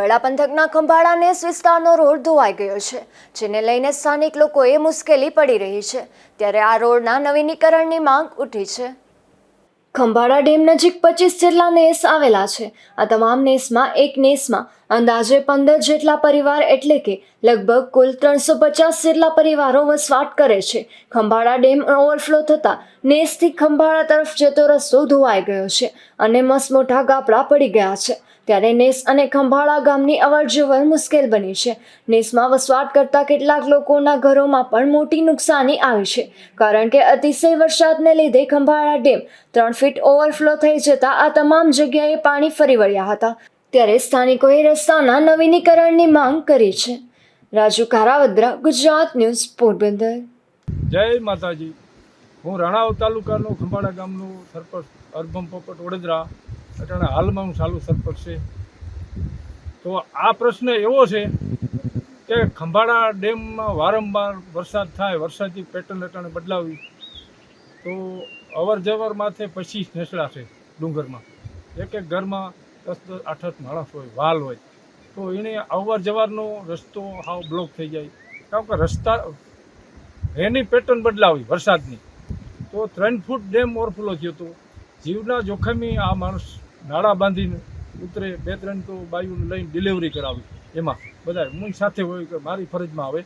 બરડા પંથકના ખંભાળા નેસ વિસ્તારનો રોડ ધોવાઈ ગયો છે, જેને લઈને સ્થાનિક લોકોએ મુશ્કેલી પડી રહી છે, ત્યારે આ રોડના નવીનીકરણની માંગ ઉઠી છે. ખંભાળા ડેમ નજીક પચીસ જેટલા નેસ આવેલા છે, આ તમામ નેસમાં એક નેસમાં અંદાજે પંદર જેટલા પરિવાર એટલે કે લગભગ કુલ ત્રણસો પચાસ જેટલા પરિવારો વસવાટ કરે છે. ખંભાળા ડેમ ઓવરફ્લો થતાં નેસથી ખંભાળા તરફ જતો રસ્તો ધોવાઈ ગયો છે અને મસમોટા ગાબડા પડી ગયા છે. ત્યારે નેસ અને ખંભાળા ગામની અવરજવર મુશ્કેલ બની છે. નેસમાં વસવાટ કરતા કેટલાક લોકોના ઘરોમાં પણ મોટી નુકસાની આવી છે. કારણ કે અતિશય વરસાદને લીધે ખંભાળા ડેમ ત્રણ ફીટ ઓવરફ્લો થઈ જતા આ તમામ જગ્યાએ પાણી ફરી વળ્યા હતા. ત્યારે સ્થાનિકોએ રસ્તાના નવીનીકરણની માંગ કરી છે. રાજુ કારાવદ્રા, ગુજરાત ન્યૂઝ, પોરબંદર. જય માતાજી. હું રાણાવ તાલુકાનો ખંભાળા ગામનું સરપંચ, અરબમ પોપટ વડોદરા. અટાણે હાલમાં હું ચાલુ સરપંચ છે. તો આ પ્રશ્ન એવો છે કે ખંભાળા ડેમમાં વારંવાર વરસાદ થાય વરસાદની પેટર્ન અટાણે બદલાવી, તો અવર જવર માથે પચીસ નેસડા છે ડુંગરમાં. એક એક ઘરમાં દસ દસ આઠ આઠ માણસ હોય, વાલ હોય, તો એને અવર જવરનો રસ્તો હાવ બ્લોક થઈ જાય. કારણ કે રસ્તા, એની પેટર્ન બદલાવી વરસાદની. તો ત્રણ ફૂટ ડેમ ઓવરફ્લો થયો હતો જીવના જોખમી આ માણસ નાળા બાંધીને ઉતરે, બે ત્રણ તો બાયુને લઈને ડિલિવરી કરાવી. એમાં બધા હું સાથે હોય કે મારી ફરજમાં આવે.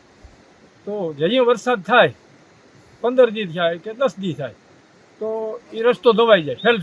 તો જઈએ વરસાદ થાય, પંદર દી થાય કે દસ દી થાય, તો એ રસ્તો ધોવાઈ જાય. ફેલ